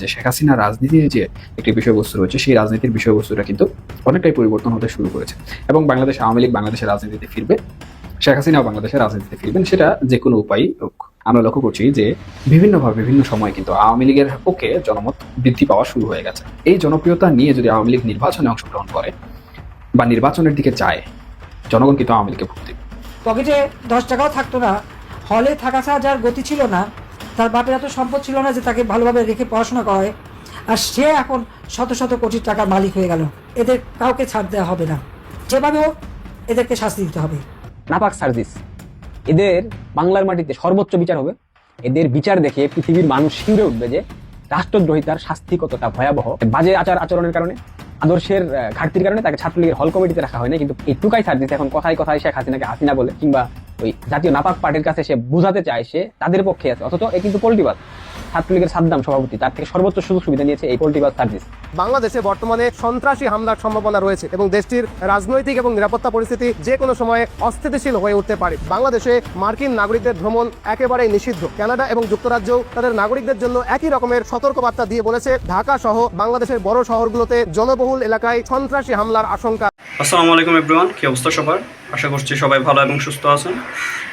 যে শেখ হাসিনা রাজনীতির যে একটি বিষয়বস্তু রয়েছে, সেই রাজনীতির বিষয়বস্তুটা কিন্তু অনেকটাই পরিবর্তন হতে শুরু করেছে। এবং বাংলাদেশ আওয়ামী লীগ বাংলাদেশের রাজনীতিতে ফিরবে। শেখ হাসিনাও বাংলাদেশের রাজনীতিতে ফিরবেন, সেটা যে কোনো উপায়ই হোক। আমরা লক্ষ্য করছি যে বিভিন্নভাবে বিভিন্ন সময় কিন্তু আওয়ামী লীগের পক্ষে জনমত বৃদ্ধি পাওয়া শুরু হয়ে গেছে। এই জনপ্রিয়তা নিয়ে যদি আওয়ামী লীগ নির্বাচনে অংশগ্রহণ করে বা নির্বাচনের দিকে যায় জনগণ কিন্তু আওয়ামী লীগকে ভোট দেবে। পকেটে দশ টাকাও থাকতো না। হলে থাকা ছাড়া যার গতি ছিল না, তার বাপের এত সম্পদ ছিল না যে তাকে ভালোভাবে রেখে পড়াশোনা করায়। আর সে এখন শত শত কোটি টাকার মালিক হয়ে গেল। এদের কাউকে ছাড় দেওয়া হবে না। যেভাবে হোক, এদেরকে শাস্তি দিতে হবে। নাপাক সার্জিস এদের বাংলার মাটিতে সর্বোচ্চ বিচার হবে। এদের বিচার দেখে পৃথিবীর মানুষ শিউরে উঠবে যে রাষ্ট্রদ্রোহিতার শাস্তি কতটা ভয়াবহ। বাজে আচার আচরণের কারণে, আদর্শের ঘাটতির কারণে তাকে ছাত্রলীগের হল কমিটিতে রাখা হয় না কিন্তু এই টুকাই সার্জিস এখন কথায় কথায় শেখ হাসিনাকে হাসিনা বলে কিংবা ওই জাতীয় নাপাক পার্টির কাছে সে বোঝাতে চায় সে, তাদের পক্ষে আছে। অথচ এ কিন্তু পল্টিবাদ ছাত্রলীগের সাদ্দাম সভাপতি তার থেকে সর্বোচ্চ সুযোগ সুবিধা নিয়েছে এই পল্টিবাদ সার্জিস বাংলাদেশে বর্তমানে সন্ত্রাসী হামলার সম্ভাবনা রয়েছে এবং দেশটির রাজনৈতিক এবং নিরাপত্তা পরিস্থিতি যে কোনো সময়ে অস্থিতিশীল হয়ে উঠতে পারে। বাংলাদেশে মার্কিন নাগরিকদের ভ্রমণ একেবারেই নিষিদ্ধ। কানাডা এবং যুক্তরাজ্যও তাদের নাগরিকদের জন্য একই রকমের সতর্কবার্তা দিয়ে বলেছে ঢাকা সহ বাংলাদেশের বড় শহরগুলোতে জনবহুল এলাকায় সন্ত্রাসী হামলার আশঙ্কা। আসসালামু আলাইকুম এভরিওয়ান কি অবস্থা সবার? আশা করছি সবাই ভালো এবং সুস্থ আছেন।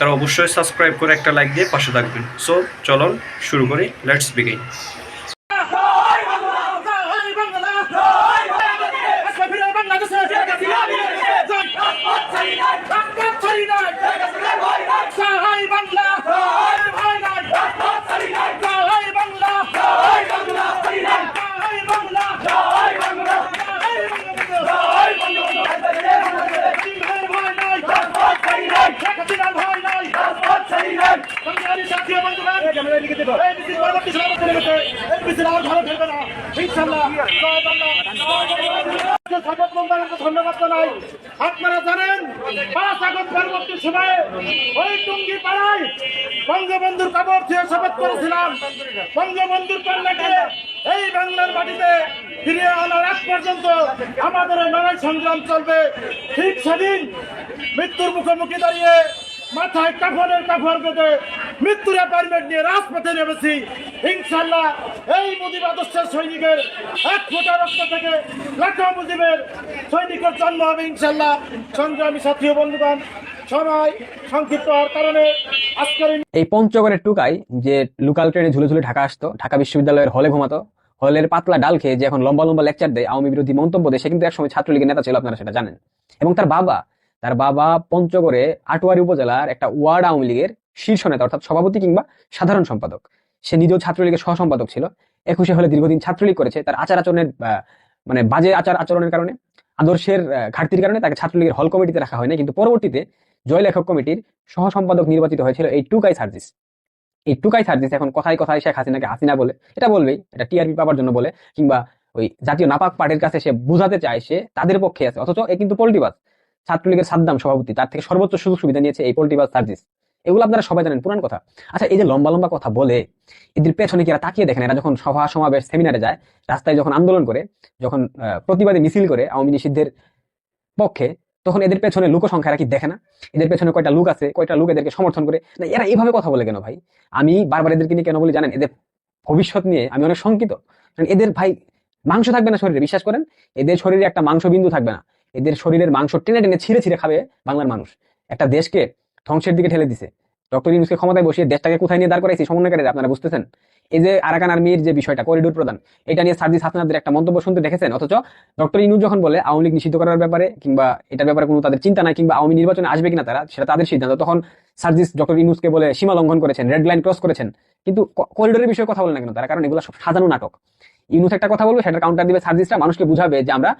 তারা অবশ্যই সাবস্ক্রাইব করে একটা লাইক দিয়ে পাশে থাকবেন সো চলুন শুরু করি লেটস বিগিন বাংলাদেশে সহায় বাংলা ভয় নাই সহায় বাংলা সহায় বাংলা সহায় বাংলা সহায় বাংলা সহায় ভয় নাই শেখ হাসিনার ভয় নাই বাঙালি সাথী বন্ধুগণ মিছিল পরবর্তী গেছে। এই মিছিল আর ভালো চলবে না। ইনশাল্লাহ জয় বাংলা ধন্যবাদ জানাই। আপনারা জানেন পাঁচ আগস্ট পরবর্তী সময়ে ওই টুঙ্গি পাড়ায় বঙ্গবন্ধুর কবর দিয়ে শপথ করেছিলাম। বঙ্গবন্ধুর কন্যাকে এই বাংলার মাটিতে ফিরিয়ে আনার আগ পর্যন্ত আমাদের লড়াই সংগ্রাম চলবে। ঠিক সেদিন মৃত্যুর মুখোমুখি দাঁড়িয়ে মাথায় কাফনের কাফর বেঁধে মৃত্যুর অ্যাপার্টমেন্ট নিয়ে রাজপথে নেমেছি। ইনশাল্লাহ এই মুজিব আদর্শের সৈনিকের এক ফোঁটা রক্ত থেকে লাখো মুজিবের সৈনিকের জন্ম হবে ইনশাল্লাহ সংগ্রামী সাথী বন্ধুগণ, সময় সংক্ষিপ্ত হওয়ার কারণে আজকের এই এই পঞ্চগড়ের টুকাই যে লোকাল ট্রেনে ঝুলে ঝুলে ঢাকা আসতো, ঢাকা বিশ্ববিদ্যালয়ের হলে ঘুমাতো হলের পাতলা ডাল খেয়ে যে এখন লম্বা লম্বা লেকচার দেয়, আওয়ামী বিরোধী মন্তব্য দেয়, সে কিন্তু একসময় ছাত্রলীগের নেতা ছিল, আপনারা সেটা জানেন। এবং তার বাবা তার বাবা পঞ্চগড়ে আটোয়ারি উপজেলার একটা ওয়ার্ড আওয়ামী লীগের শীর্ষ নেতা, অর্থাৎ সভাপতি কিংবা সাধারণ সম্পাদক। সে নিজেও ছাত্রলীগের সহ সম্পাদক ছিল। একুশে হলে দীর্ঘদিন ছাত্রলীগ করেছে। তার আচার আচরণের মানে বাজে আচার আচরণের কারণে, আদর্শের ঘাটতির কারণে তাকে ছাত্রলীগের হল কমিটিতে রাখা হয় না কিন্তু পরবর্তীতে জয় লেখক কমিটির সহ সম্পাদক নির্বাচিত হয়েছিল এই টুকাই সার্জিস। এই টুকাই সার্জিস এখন কথায় কথায় শেখ হাসিনাকে হাসিনা বলে, এটা বলবেই, এটা টিআরপি পাওয়ার জন্য বলে, কিংবা ওই জাতীয় নাপাক পার্টির কাছে সে বোঝাতে চায় সে তাদের পক্ষে আছে, অথচ এ কিন্তু পল্টিবাজ ছাত্রলীগের সাদ্দাম সভাপতি, তার থেকে সর্বোচ্চ সুযোগ সুবিধা নিয়েছে এই পল্টিবাজ সার্জিস। এগুলো আপনারা সবাই জানেন, পুরান কথা। আচ্ছা এই যে লম্বা লম্বা কথা বলে, এদের পেছনে কি এরা তাকিয়ে দেখেন এরা যখন সভা সমাবেশ সেমিনারে যায়, রাস্তায় যখন আন্দোলন করে, যখন প্রতিবাদী মিছিল করে আওয়ামী নিষিদ্ধের পক্ষে, তখন এদের পেছনে লোক সংখ্যা এরা কি দেখে না? এদের পেছনে কয়টা লোক আছে, কয়টা লোক এদেরকে সমর্থন করে? না, এরা এইভাবে কথা বলে কেন ভাই? আমি বারবার এদেরকে নিয়ে কেন বলি জানেন? এদের ভবিষ্যৎ নিয়ে আমি অনেক শঙ্কিত। এদের ভাই মাংস থাকবে না শরীরে, বিশ্বাস করেন? এদের শরীরে একটা মাংস বিন্দু থাকবে না। এদের শরীরের মাংস টেনে টেনে ছিঁড়ে ছিঁড়ে খাবে বাংলার মানুষ। একটা দেশকে ধ্বংসের দিকে ঠেলে দিছে। ডক্টর ইউনুসকে ক্ষমতায় বসিয়ে দেশটাকে কোথায় নিয়ে দাঁড় করাইছে সমন্বয়কারীরা, আপনারা বুঝতেছেন? এই যে আরাকান আর্মির যে বিষয়টা, করিডোর প্রদান এটা নিয়ে সার্জিস হাসনাদের একটা মন্তব্য শুনতে দেখেছেন? অথচ ডক্টর ইনুস যখন বলে আওয়ামী লীগ নিষিদ্ধ করার ব্যাপারে কিংবা এটার ব্যাপারে কোনো তাদের চিন্তা নাই কিংবা আওয়ামী নির্বাচনে আসবে কিনা তারা, সেটা তাদের সিদ্ধান্ত। তখন সার্জিস ডক্টর ইনুসকে বলে সীমা লঙ্ঘন করেছেন, রেড লাইন ক্রস করেছেন। কিন্তু করিডোরের বিষয়ে কথা বলে না কেন তারা? কারণ এগুলো সব সাজানো নাটক। ইউনুস একটা কথা বলবে, সেটা কাউন্টার দিবে সার্জিসরা, মানুষকে বুঝাবে যে আমরা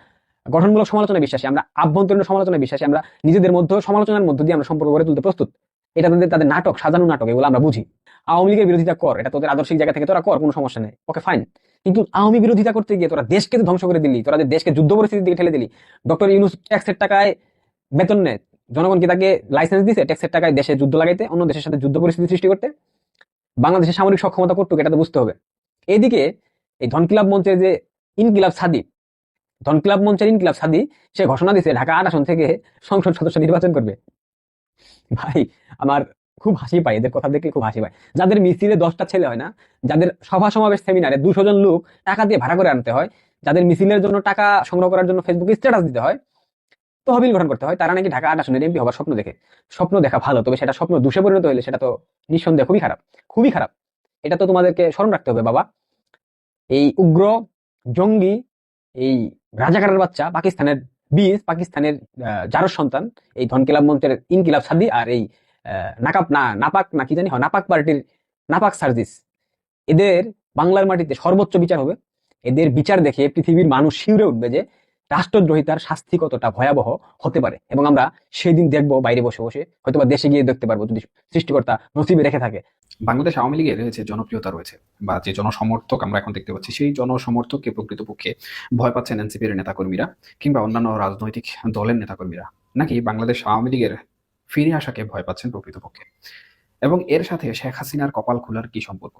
গঠনমূলক সমালোচনায় বিশ্বাসী, আমরা আভ্যন্তরীণ সমালোচনায় বিশ্বাসী, আমরা নিজেদের মধ্যে সমালোচনার মধ্য দিয়ে আমরা সম্পর্ক গড়ে তুলতে প্রস্তুত। এটা তাদের তাদের নাটক, সাজানো নাটক, এগুলো আমরা বুঝি। আওয়ামী লীগের বিরোধিতা কর, এটা তোদের আদর্শিক জায়গা থেকে তোরা কর, কোনো সমস্যা নেই। ওকে ফাইন কিন্তু আওয়ামী বিরোধিতা করতে গিয়ে তোরা দেশকে ধ্বংস করে দিলি, তোরা দেশকে যুদ্ধ পরিস্থিতির দিকে ঠেলে দিলি। ডক্টর ইউনুস ট্যাক্সের টাকায় বেতন নেয়, জনগণ কি তাকে লাইসেন্স দিছে? ট্যাক্সের টাকায় দেশে যুদ্ধ লাগাইতে, অন্য দেশের সাথে যুদ্ধ পরিস্থিতি সৃষ্টি করতে? বাংলাদেশের সামরিক সক্ষমতা করতুক এটা তো বুঝতে হবে। এইদিকে এই ধনকিলাব মঞ্চের যে ইনকিলাব সাদি ধনকিলাব মঞ্চের ইনকিলাব সাদি সে ঘোষণা দিছে, ঢাকা আট আসন থেকে সংসদ সদস্য নির্বাচন করবে। ভাই, আমার খুব হাসি পায়, এদের কথা দেখলে খুব হাসি পায়। যাদের মিছিলে দশটা ছেলে হয় না, যাদের সভা সমাবেশ সেমিনারে দুশো জন লোক টাকা দিয়ে ভাড়া করে আনতে হয়, যাদের মিছিলের জন্য টাকা সংগ্রহ করার জন্য ফেসবুকে স্ট্যাটাস দিতে হয়, তহবিল গঠন করতে হয়, তারা নাকি ঢাকা আট আসনের এমপি হবার স্বপ্ন দেখে। স্বপ্ন দেখা ভালো, তবে সেটা স্বপ্ন দুষে পরিণত হলে সেটা তো নিঃসন্দেহে খুবই খারাপ খুবই খারাপ। এটা তো তোমাদেরকে স্মরণ রাখতে হবে, বাবা। এই উগ্র জঙ্গি, এই রাজাকারের বাচ্চা পাকিস্তানের বীজ পাকিস্তানের জারস সন্তান, এই ধনকিলাব মন্ত্রের ইনকিলাব সাদি আর এই নাকাপ, না, নাপাক, না কি জানি হয় নাপাক পার্টির নাপাক সার্জিস। এদের বাংলার মাটিতে সর্বোচ্চ বিচার হবে। এদের বিচার দেখে পৃথিবীর মানুষ শিউরে উঠবে যে রাষ্ট্রদ্রোহিতার শাস্তি কতটা ভয়াবহ হতে পারে? এবং আমরা সেই দিন দেখব বাইরে বসে বসে, হয়তোবা দেশে গিয়ে দেখতে পারব যদি সৃষ্টিকর্তা নসিবে রেখে থাকে। বাংলাদেশ আওয়ামী লীগের যে জনপ্রিয়তা রয়েছে, বা যে জনসমর্থক আমরা এখন দেখতে পাচ্ছি, সেই জনসমর্থককে প্রকৃতপক্ষে ভয় পাচ্ছেন এনসিপির নেতাকর্মীরা, কিংবা অন্যান্য রাজনৈতিক দলের নেতাকর্মীরা। নাকি বাংলাদেশ আওয়ামী লীগের ফিরে আসাকে ভয় পাচ্ছেন প্রকৃতপক্ষে? এবং এর সাথে শেখ হাসিনার কপাল খোলার কি সম্পর্ক?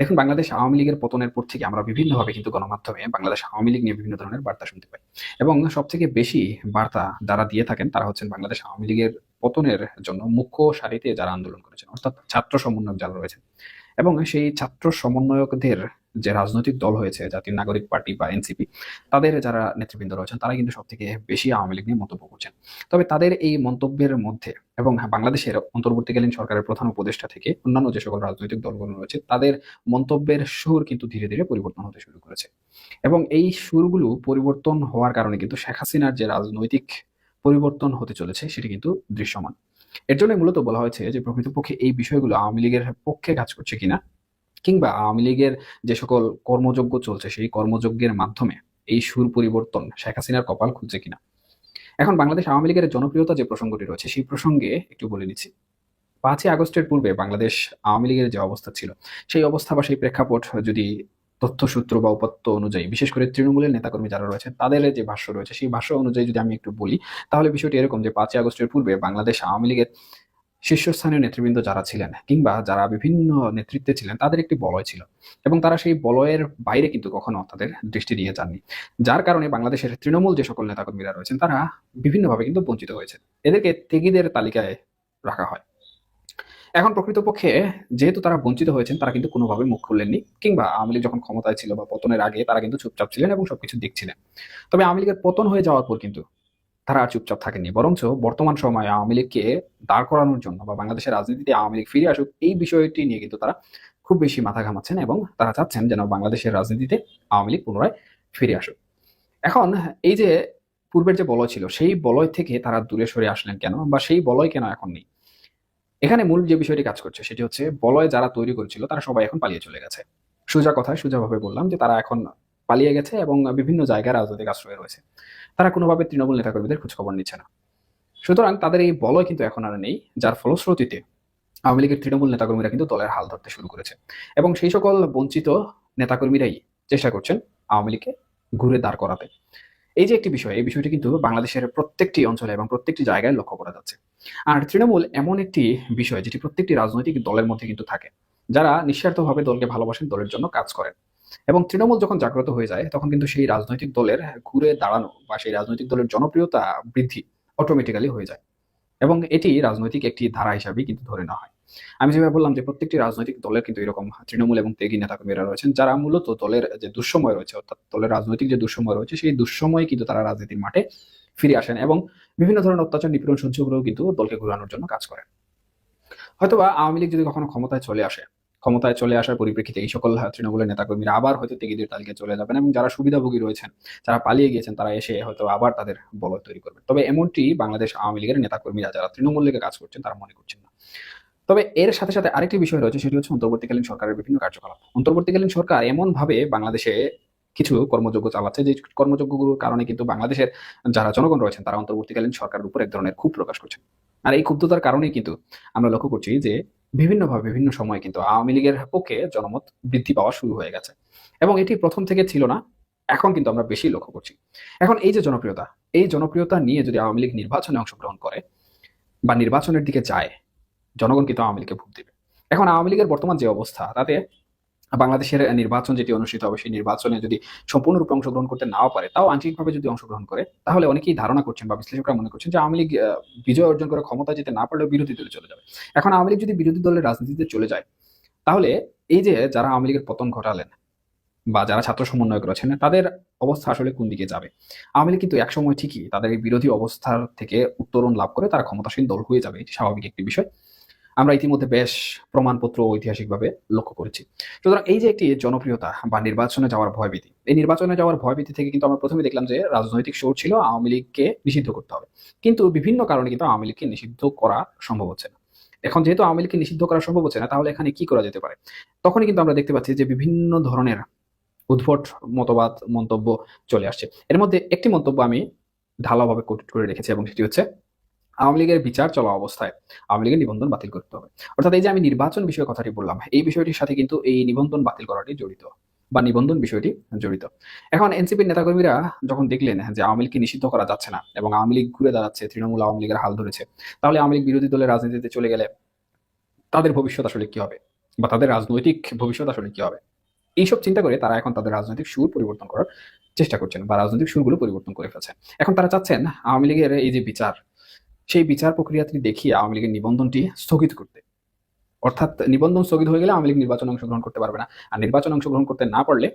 দেখুন, বাংলাদেশ আওয়ামী লীগের পতনের পর থেকে আমরা বিভিন্নভাবে কিন্তু গণমাধ্যমে বাংলাদেশ আওয়ামী লীগ নিয়ে বিভিন্ন ধরনের বার্তা শুনতে পাই। এবং সব থেকে বেশি বার্তা যারা দিয়ে থাকেন, তারা হচ্ছেন বাংলাদেশ আওয়ামী লীগের পতনের জন্য মুখ্য সারিতে যারা আন্দোলন করেছেন, অর্থাৎ ছাত্র সমন্বয়ক যারা রয়েছেন এবং সেই ছাত্র সমন্বয়কদের যে রাজনৈতিক দল হয়েছে, জাতীয় নাগরিক পার্টি বা এনসিপি, তাদের যারা নেতৃবৃন্দ রয়েছেন তারা কিন্তু সব থেকে বেশি আওয়ামী লীগ নিয়ে মন্তব্য করছেন। তবে তাদের এই মন্তব্যের মধ্যে এবং বাংলাদেশের অন্তর্বর্তীকালীন সরকারের প্রধান উপদেষ্টা থেকে অন্যান্য যে সকল রাজনৈতিক দলগুলো রয়েছে, তাদের মন্তব্যের সুর কিন্তু ধীরে ধীরে পরিবর্তন হতে শুরু করেছে। এবং এই সুরগুলো পরিবর্তন হওয়ার কারণে কিন্তু শেখ হাসিনার যে রাজনৈতিক পরিবর্তন হতে চলেছে, সেটি কিন্তু দৃশ্যমান। এর জন্য মূলত বলা হয়েছে যে, প্রকৃতপক্ষে এই বিষয়গুলো আওয়ামী লীগের পক্ষে কাজ করছে কিনা, কিংবা আওয়ামী লীগের যে সকল কর্মযজ্ঞ চলছে, সেই কর্মযজ্ঞের মাধ্যমে এই সুর পরিবর্তন শেখ হাসিনার কপাল খুলছে কিনা। এখন বাংলাদেশ আওয়ামী লীগের জনপ্রিয়তা যে প্রসঙ্গটি রয়েছে, সেই প্রসঙ্গে একটু বলে নিচ্ছি। পাঁচই আগস্টের পূর্বে বাংলাদেশ আওয়ামী লীগের যে অবস্থা ছিল, সেই অবস্থা বা সেই প্রেক্ষাপট যদি তথ্যসূত্র বা উপাত্ত অনুযায়ী, বিশেষ করে তৃণমূলের নেতাকর্মী যারা রয়েছে, তাদের যে ভাষ্য রয়েছে, সেই ভাষ্য অনুযায়ী যদি আমি একটু বলি, তাহলে বিষয়টি এরকম যে পাঁচই আগস্টের পূর্বে বাংলাদেশ আওয়ামী লীগের শীর্ষস্থানীয় নেতৃবৃন্দ যারা ছিলেন, কিংবা যারা বিভিন্ন নেতৃত্বে ছিলেন, তাদের একটি বলয় ছিল। এবং তারা সেই বলয়ের বাইরে কিন্তু কখনো তাদের দৃষ্টি দিয়ে যাননি। যার কারণে বাংলাদেশের তৃণমূল যে সকল নেতাকর্মীরা রয়েছেন, তারা বিভিন্নভাবে কিন্তু বঞ্চিত হয়েছে। এদেরকে তেগিদের তালিকায় রাখা হয়। এখন প্রকৃতপক্ষে যেহেতু তারা বঞ্চিত হয়েছেন, তারা কিন্তু কোনোভাবে মুখ খুললেননি কিংবা আওয়ামী লীগ যখন ক্ষমতায় ছিল বা পতনের আগে তারা কিন্তু চুপচাপ ছিলেন এবং সবকিছু দেখছিলেন। তবে আওয়ামী লীগের পতন হয়ে যাওয়ার পর কিন্তু তারা আর চুপচাপ থাকেননি, বরঞ্চ বর্তমান সময়ে আওয়ামী লীগকে দাঁড় করানোর জন্য বা বাংলাদেশের রাজনীতিতে আওয়ামী লীগ ফিরে আসুক এই বিষয়টি নিয়ে কিন্তু তারা খুব বেশি মাথা ঘামাচ্ছেন এবং তারা চাচ্ছেন যেন বাংলাদেশের রাজনীতিতে আওয়ামী লীগ পুনরায় ফিরে আসুক। এখন এই যে পূর্বের যে বলয় ছিল, সেই বলয় থেকে তারা দূরে সরে আসলেন কেন বা সেই বলয় কেন এখন নেই? এখানে মূল যে বিষয়টি কাজ করছে সেটি হচ্ছে বলয় যারা তৈরি করেছিল, তারা সবাই এখন পালিয়ে চলে গেছে। সোজা কথায় সোজাভাবে বললাম যে তারা এখন পালিয়ে গেছে এবং বিভিন্ন জায়গায় রাজনৈতিক আশ্রয়ে রয়েছে। তারা কোনোভাবে তৃণমূল নেতাকর্মীদের খোঁজখবর নিচ্ছে না। সুতরাং তাদের এই বলয় কিন্তু এখন আর নেই, যার ফলশ্রুতিতে আওয়ামী লীগের তৃণমূল নেতাকর্মীরা কিন্তু দলের হাল ধরতে শুরু করেছে। এবং সেই সকল বঞ্চিত নেতাকর্মীরাই চেষ্টা করছেন আওয়ামী লীগকে ঘুরে দাঁড় করাতে। এই যে একটি বিষয়, এই বিষয়টি কিন্তু বাংলাদেশের প্রত্যেকটি অঞ্চলে এবং প্রত্যেকটি জায়গায় লক্ষ্য করা যাচ্ছে। আর তৃণমূল এমন একটি বিষয় যেটি প্রত্যেকটি রাজনৈতিক দলের মধ্যে কিন্তু থাকে। যারা নিঃস্বার্থভাবে দলকে ভালোবাসেন, দলের জন্য কাজ করেন। এবং তৃণমূল যখন জাগ্রত হয়ে যায়, তখন কিন্তু সেই রাজনৈতিক দলের ঘুরে দাঁড়ানো বা সেই রাজনৈতিক দলের জনপ্রিয়তা বৃদ্ধি অটোমেটিক্যালি হয়ে যায়। এবং এটি রাজনৈতিক একটি ধারা হিসাবে কিন্তু ধরে নেওয়া হয়। আমি যেভাবে বললাম যে প্রত্যেকটি রাজনৈতিক দলের কিন্তু এরকম তৃণমূল এবং তেগি নেতাকর্মীরা রয়েছেন, যারা মূলত দলের যে দুঃসময় রয়েছে, অর্থাৎ দলের রাজনৈতিক যে দুঃসময় রয়েছে, সেই দুঃসময়ে কিন্তু তারা রাজনীতির মাঠে ফিরে আসেন এবং বিভিন্ন ধরনের অত্যাচার, নিপীড়ন সহ্য করেও কিন্তু দলকে ঘুরানোর জন্য কাজ করেন। হয়তোবা আওয়ামী লীগ যদি কখনো ক্ষমতায় চলে আসে, ক্ষমতায় চলে আসার পরিপ্রেক্ষিতে এই সকল তৃণমূলের নেতাকর্মীরা আবার হয়তো তেগিদের তালিকায় চলে যাবেন এবং যারা সুবিধাভোগী রয়েছেন, যারা পালিয়ে গিয়েছেন, তারা এসে হয়তো আবার তাদের বলয় তৈরি করবেন। তবে এমনটি বাংলাদেশ আওয়ামী লীগের নেতাকর্মীরা, যারা তৃণমূল লীগে কাজ করছেন, তারা মনে করছেন না। তবে এর সাথে সাথে আরেকটি বিষয় রয়েছে, সেটি হচ্ছে অন্তর্বর্তীকালীন সরকারের বিভিন্ন কার্যকলাপ। অন্তর্বর্তীকালীন সরকার এমন ভাবে বাংলাদেশে কিছু কর্মযোগ্য চালাচ্ছে যে কর্মযোগ্যগুলোর কারণে কিন্তু বাংলাদেশের যারা জনগণ রয়েছেন, তারা অন্তর্বর্তীকালীন সরকারের উপর এক ধরনের ক্ষোভ প্রকাশ করছেন। আর এই ক্ষুব্ধতার কারণেই কিন্তু আমরা লক্ষ্য করছি যে বিভিন্নভাবে বিভিন্ন সময়ে কিন্তু আওয়ামী লীগের পক্ষে জনমত বৃদ্ধি পাওয়া শুরু হয়ে গেছে। এবং এটি প্রথম থেকে ছিল না, এখন কিন্তু আমরা বেশি লক্ষ্য করছি। এখন এই যে জনপ্রিয়তা, এই জনপ্রিয়তা নিয়ে যদি আওয়ামী লীগ নির্বাচনে অংশগ্রহণ করে বা নির্বাচনের দিকে যায় জনগণ কিন্তু আওয়ামী লীগকে ভোট দেবে। এখন আওয়ামী লীগের বর্তমান যে অবস্থা, তাতে বাংলাদেশের নির্বাচন যেটি অনুষ্ঠিত হবে, সেই নির্বাচনে যদি সম্পূর্ণরূপে অংশগ্রহণ করতে নাও পারে, তাও আংশিকভাবে যদি অংশগ্রহণ করে, তাহলে অনেকেই ধারণা করছেন বা বিশ্লেষকরা মনে করছেন যে আওয়ামী লীগ বিজয় অর্জন করে ক্ষমতা যেতে না পারলেও বিরোধী দলে চলে যাবে। এখন আওয়ামী লীগ যদি বিরোধী দলের রাজনীতিতে চলে যায়, তাহলে এই যে যারা আওয়ামী লীগের পতন ঘটালেন বা যারা ছাত্র সমন্বয়ক রয়েছেন তাদের অবস্থা আসলে কোন দিকে যাবে? আওয়ামী লীগ কিন্তু একসময় ঠিকই তাদের এই বিরোধী অবস্থার থেকে উত্তরণ লাভ করে তারা ক্ষমতাসীন দল হয়ে যাবে, এটি স্বাভাবিক একটি বিষয়। আমরা ইতিমধ্যে বেশ প্রমাণপত্র ঐতিহাসিকভাবে লক্ষ্য করেছি। সুতরাং এই যে একটি জনপ্রিয়তা বা নির্বাচনে যাওয়ার ভয়ভীতি, এই নির্বাচনে যাওয়ার ভয়ভীতি থেকে কিন্তু আমরা প্রথমে দেখলাম যে রাজনৈতিক সোর ছিল আওয়ামী লীগকে নিষিদ্ধ করতে হবে। কিন্তু বিভিন্ন কারণে কিন্তু আওয়ামী লীগকে নিষিদ্ধ করা সম্ভব হচ্ছে না। এখন যেহেতু আওয়ামী লীগকে নিষিদ্ধ করা সম্ভব হচ্ছে না, তাহলে এখানে কি করা যেতে পারে? তখনই কিন্তু আমরা দেখতে পাচ্ছি যে বিভিন্ন ধরনের উদ্ভট মতবাদ, মন্তব্য চলে আসছে। এর মধ্যে একটি মন্তব্য আমি ঢালাওভাবে কোট করে রেখেছি এবং সেটি হচ্ছে আওয়ামী লীগের বিচার চলা অবস্থায় আওয়ামী লীগের নিবন্ধন বাতিল করতে হবে। অর্থাৎ এই যে আমি নির্বাচন বিষয়ে কথাটি বললাম, এই বিষয়টির সাথে কিন্তু এই নিবন্ধন বাতিল করাটি জড়িত, বা নিবন্ধন বিষয়টি জড়িত। এখন এনসিপির নেতাকর্মীরা যখন দেখলেন যে আওয়ামী লীগকে নিষিদ্ধ করা যাচ্ছে না এবং আওয়ামী লীগ ঘুরে দাঁড়াচ্ছে, তৃণমূল আওয়ামী লীগের হাল ধরেছে, তাহলে আওয়ামী লীগ বিরোধী দলের রাজনীতিতে চলে গেলে তাদের ভবিষ্যৎ আসলে কি হবে? বা তাদের রাজনৈতিক ভবিষ্যৎ আসলে কি হবে? এইসব চিন্তা করে তারা এখন তাদের রাজনৈতিক সুর পরিবর্তন করার চেষ্টা করছেন, বা রাজনৈতিক সুরগুলো পরিবর্তন করে ফেলছেন এখন তারা চাচ্ছেন আওয়ামী লীগের এই যে বিচার সেই বিচার প্রক্রিয়াটি দেখিয়ে আওয়ামী লীগের নিবন্ধনটি স্থগিত করতে। অর্থাৎ নিবন্ধন স্থগিত হয়ে গেলে আওয়ামী লীগ নির্বাচনে অংশগ্রহণ করতে পারবে না। আর নির্বাচনে অংশগ্রহণ করতে না পারলে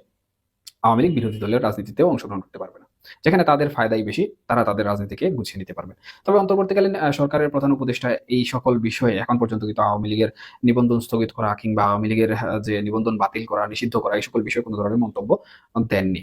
আওয়ামী লীগ বিরোধী দলের রাজনীতিতেও অংশগ্রহণ করতে পারবে না। যেখানে তাদের ফায়দাই বেশি, তারা তাদের রাজনীতিকে গুছিয়ে নিতে পারবে। তবে অন্তর্বর্তীকালীন সরকারের প্রধান উপদেষ্টা এই সকল বিষয়ে এখন পর্যন্ত কিন্তু আওয়ামী লীগের নিবন্ধন স্থগিত করা কিংবা আওয়ামী লীগের যে নিবন্ধন বাতিল করা, নিষিদ্ধ করা, এই সকল বিষয়ে কোনো ধরনের মন্তব্য দেননি।